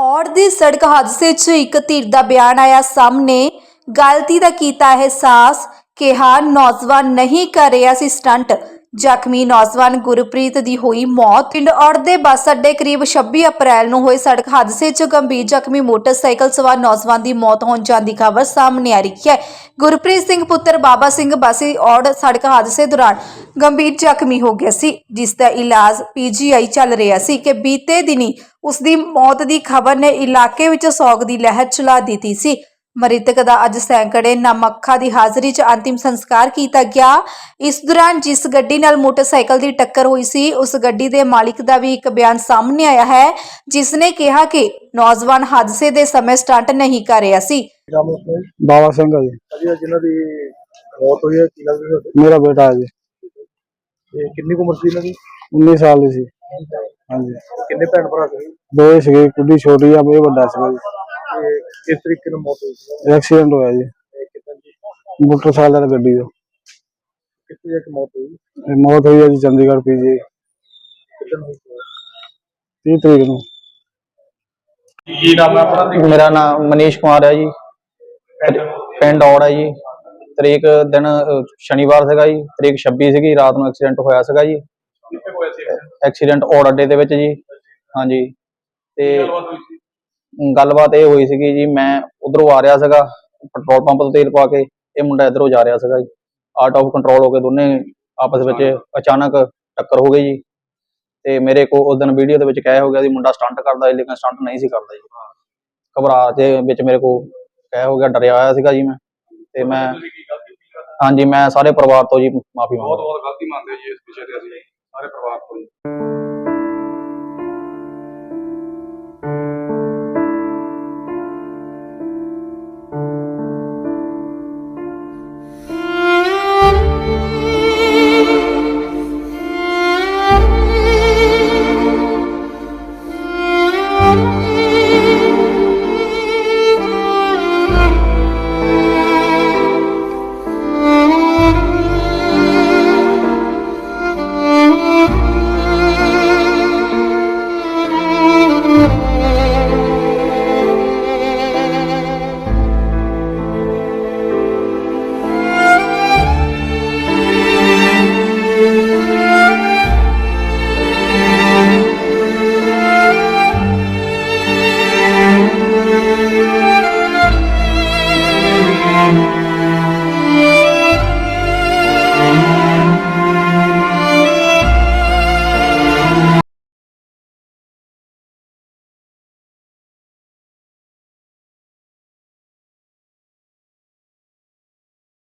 ਔੜ ਦੀ ਸੜਕ ਹਾਦਸੇ 'ਚ ਇੱਕ ਧਿਰ ਦਾ ਬਿਆਨ ਆਇਆ। ਸਾਹਮਣੇ ਗਲਤੀ ਦਾ ਕੀਤਾ ਅਹਿਸਾਸ ਕਿਹਾ, ਨੌਜਵਾਨ ਨਹੀਂ ਕਰ ਰਿਹਾ ਸੀ ਸਟੰਟ। ਜ਼ਖਮੀ ਨੌਜਵਾਨ ਗੁਰਪ੍ਰੀਤ ਦੀ ਹੋਈ ਮੌਤ। ਪਿੰਡ ਔੜ ਦੇ ਬੱਸ ਅੱਡੇ ਕਰੀਬ 26 ਅਪ੍ਰੈਲ ਨੂੰ ਹੋਏ ਸੜਕ ਹਾਦਸੇ 'ਚ ਗੰਭੀਰ ਜ਼ਖਮੀ ਮੋਟਰਸਾਈਕਲ ਸਵਾਰ ਨੌਜਵਾਨ ਦੀ ਮੌਤ ਹੋਣ ਜਾਣ ਦੀ ਖਬਰ ਸਾਹਮਣੇ ਆ ਰਹੀ ਹੈ। ਗੁਰਪ੍ਰੀਤ ਸਿੰਘ ਪੁੱਤਰ ਬਾਬਾ ਸਿੰਘ ਬਾਸੀ ਔੜ ਸੜਕ ਹਾਦਸੇ ਦੌਰਾਨ ਗੰਭੀਰ ਜ਼ਖਮੀ ਹੋ ਗਿਆ ਸੀ, ਜਿਸ ਦਾ ਇਲਾਜ ਪੀਜੀਆਈ ਚੱਲ ਰਿਹਾ ਸੀ ਕਿ ਬੀਤੇ ਦਿਨੀ ਉਸ ਦੀ ਮੌਤ ਦੀ ਖਬਰ ਨੇ ਇਲਾਕੇ ਵਿੱਚ ਸੋਗ ਦੀ ਲਹਿਰ ਚਲਾ ਦਿੱਤੀ ਸੀ। ਮ੍ਰਿਤਕ ਦਾ ਅੱਜ ਸੈਂਕੜੇ ਨਮੱਖਾ ਦੀ ਹਾਜ਼ਰੀ 'ਚ ਅੰਤਿਮ ਸੰਸਕਾਰ ਕੀਤਾ ਗਿਆ। ਇਸ ਦੌਰਾਨ ਜਿਸ ਗੱਡੀ ਨਾਲ ਮੋਟਰਸਾਈਕਲ ਦੀ ਟੱਕਰ ਹੋਈ ਸੀ ਉਸ ਗੱਡੀ ਦੇ ਮਾਲਿਕ ਦਾ ਵੀ ਇੱਕ ਬਿਆਨ ਸਾਹਮਣੇ ਆਇਆ ਹੈ ਜਿਸ ਨੇ ਕਿਹਾ ਕਿ ਨੌਜਵਾਨ ਹਾਦਸੇ ਦੇ ਸਮੇਂ ਸਟੰਟ ਨਹੀਂ ਕਰ ਰਿਹਾ ਸੀ? ਬਾਬਾ ਸਿੰਘ ਆ ਜੀ। ਅਜੀ ਜਿਨ੍ਹਾਂ ਦੀ ਮੌਤ ਹੋਈ ਹੈ ਕੀ ਲੱਗਦਾ ਤੁਹਾਡੇ ਮੇਰਾ ਬੇਟਾ ਹੈ ਜੀ। ਤੇ ਕਿੰਨੀ ਕੁ ਉਮਰ ਸੀ ਇਹਨਾਂ ਦੀ? 19 ਸਾਲ ਦੀ ਸੀ। ਹਾਂਜੀ। ਕਿੰਨੇ ਭੈਣ ਭਰਾ ਸੀ? ਦੋ ਸੀਗੇ ਕੁੜੀ ਛੋਟੀ ਆ ਇਹ ਵੱਡਾ ਸੀਗਾ ਜੀ। ਤੇ ਕਿਸ ਤਰੀਕੇ ਨਾਲ ਮੌਤ ਹੋਈ ਸੀ? ਐਕਸੀਡੈਂਟ ਹੋਇਆ ਜੀ। ਤੇ ਕਿੱਦਾਂ ਜੀ? ਮੋਟਰਸਾਈਕਲ ਤੇ ਗੱਡੀ ਦਾ ਕਿੱਥੇ ਜਾ ਕੇ ਮੌਤ ਹੋਈ? ਇਹ ਮੌਤ ਹੋਈ ਹੈ ਜੀ ਚੰਡੀਗੜ੍ਹ ਪੀਜੀ ਕਿੱਦਾਂ ਹੋਈ ਸੀ? 30 ਤਰੀਕ ਨੂੰ। ਕੀ ਨਾਮ ਹੈ ਆਪਣਾ? ਮੇਰਾ ਨਾਮ ਮਨੀਸ਼ ਕੁਮਾਰ ਹੈ ਜੀ। ਪਿੰਡ? ਔੜ ਹੈ ਜੀ। ਤਰੀਕ ਦਿਨ ਅਹ, ਸ਼ਨੀਵਾਰ ਸੀਗਾ ਜੀ। ਤਰੀਕ 26 ਸੀਗੀ। ਰਾਤ ਨੂੰ ਐਕਸੀਡੈਂਟ ਹੋਇਆ ਸੀਗਾ ਜੀ। ਕਿੱਥੇ ਹੋਇਆ ਸੀ? ਐਕਸੀਡੈਂਟ ਔੜ ਅੱਡੇ ਦੇ ਵਿੱਚ ਜੀ। ਹਾਂਜੀ। ਤੇ ਗੱਲਬਾਤ ਹੋਈ ਸੀ? ਗੱਲਬਾਤ ਇਹ ਹੋਈ ਸੀਗੀ ਜੀ, ਮੈਂ ਉਧਰੋਂ ਆ ਰਿਹਾ ਸੀਗਾ, ਪੈਟਰੋਲ ਪੰਪ ਤੋਂ ਤੇਲ ਪਾ ਕੇ, ਇਹ ਮੁੰਡਾ ਇਧਰੋਂ ਜਾ ਰਿਹਾ ਸੀਗਾ ਜੀ। ਆਊਟ ਆਫ ਕੰਟਰੋਲ ਹੋ ਕੇ ਦੋਨੇ ਆਪਸ ਵਿੱਚ ਅਚਾਨਕ ਟੱਕਰ ਹੋ ਗਈ ਜੀ। ਤੇ ਮੇਰੇ ਕੋ ਉਸ ਦਿਨ ਵੀਡੀਓ ਦੇ ਵਿੱਚ ਕਹਿ ਹੋ ਗਿਆ ਸੀ ਮੁੰਡਾ ਸਟੰਟ ਕਰਦਾ ਹੈ ਲੇਕਿਨ ਸਟੰਟ ਨਹੀਂ ਸੀ ਕਰਦਾ ਜੀ। ਘਬਰਾ ਦੇ ਵਿੱਚ ਮੇਰੇ ਕੋ ਕਹਿ ਹੋ ਗਿਆ, ਡਰਿਆ ਹੋਇਆ ਸੀਗਾ ਜੀ ਮੈਂ। ਤੇ ਮੈਂ ਹਾਂਜੀ, ਮੈਂ ਸਾਰੇ ਪਰਿਵਾਰ ਤੋਂ ਜੀ ਮਾਫੀ ਬਹੁਤ ਮੰਗਦਾ। ਬਹੁਤ ਗਲਤੀ ਮੰਨਦੇ ਜੀ ਇਸ ਵਿਸ਼ੇ ਤੇ ਅਸੀਂ